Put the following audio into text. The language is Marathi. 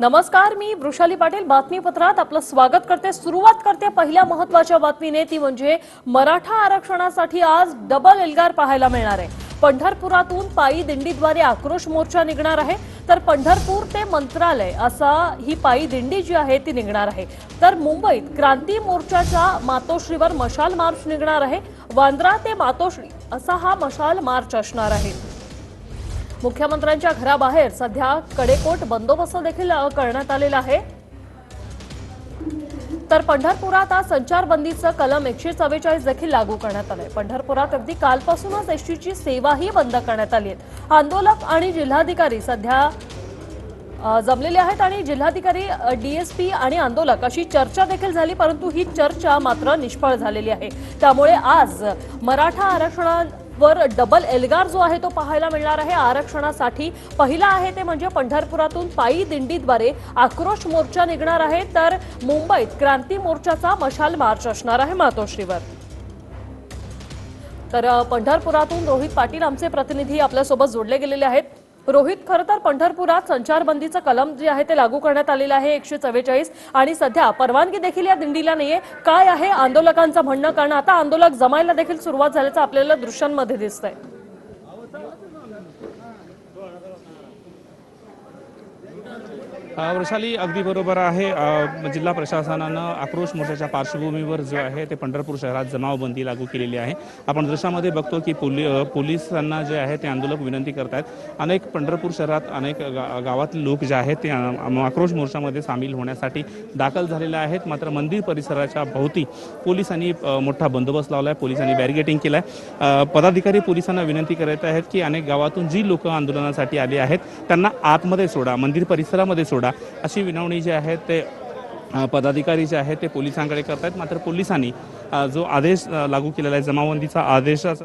नमस्कार मी वृषाली पाटील बातमीपत्रात आपलं स्वागत करते. सुरुवात करते पहिल्या महत्त्वाच्या बातमीने. ती म्हणजे मराठा आरक्षणासाठी आज डबल एल्गार पाहायला मिळणार आहे. पंढरपुरातून पायी दिंडीद्वारे आक्रोश मोर्चा निघणार आहे. तर पंढरपूर ते मंत्रालय असा ही पायी दिंडी जी आहे ती निघणार आहे. तर मुंबईत क्रांती मोर्चाच्या मातोश्रीवर मशाल मार्च निघणार आहे. वांद्रा ते मातोश्री असा हा मशाल मार्च असणार आहे. मुख्यमंत्र्यांच्या घराबाहेर सध्या कडेकोट बंदोबस्त देखील करण्यात आलेला आहे. तर पंढरपुरात आज संचारबंदीचं कलम एकशे चव्वेचाळीस देखील लागू करण्यात आलंय. पंढरपुरात अगदी कालपासूनच एसटीची सेवाही बंद करण्यात आली आहे आंदोलक आणि जिल्हाधिकारी सध्या जमलेले आहेत आणि जिल्हाधिकारी डीएसपी आणि आंदोलक अशी चर्चा देखील झाली परंतु ही चर्चा मात्र निष्फळ झालेली आहे. त्यामुळे आज मराठा वर डबल एल्गार जो आहे तो पाहायला मिळणार आहे. आरक्षणासाठी पहिला आहे ते म्हणजे पंढरपुरातून पायी दिंडीद्वारे आक्रोश मोर्चा निघणार आहे. तर मुंबईत क्रांती मोर्चाचा मशाल मार्च असणार आहे मातोश्रीवर. तर पंढरपुरातून रोहित पाटील आमचे प्रतिनिधी आपल्यासोबत जोडले गेलेले आहेत. रोहित खरं तर पंढरपुरात संचारबंदीचं कलम जे आहे ते लागू करण्यात आलेलं आहे एकशे चव्वेचाळीस. आणि सध्या परवानगी देखील या दिंडीला नाहीये. काय आहे आंदोलकांचं म्हणणं? कारण आता आंदोलक जमायला देखील सुरुवात झाल्याचं आपल्याला दृश्यांमध्ये दिसतंय. अ, वृषाली अगदी बरोबर आहे. जिल्हा प्रशासनानं आक्रोश मोर्चाच्या पार्श्वभूमीवर जो आहे ते पंढरपूर शहरात जमावबंदी लागू केलेली आहे. आपण दृश्यामध्ये बघतो की पोली पोलिसांना जे आहे ते आंदोलक विनंती करत आहेत अनेक पंढरपूर शहरात अनेक गा- गावातील लोक जे आहेत ते आक्रोश मोर्चामध्ये सामील होण्यासाठी दाखल झालेले आहेत. मात्र मंदिर परिसराच्या भोवती पोलिसांनी मोठा बंदोबस्त लावला आहे पोलिसांनी बॅरिगेटिंग केलं आहे पदाधिकारी पोलिसांना विनंती करत आहेत की अनेक गावातून जी लोक आंदोलनासाठी आली आहेत त्यांना आतमध्ये सोडा. मंदिर परिसरामध्ये सोडा. अशी विनवणी जी आहे ते पदाधिकारी जे आहेत ते पोलिसांकडे करतायत. मात्र पोलिसांनी जो आदेश लागू केलेला आहे जमावबंदीचा आदेशाचा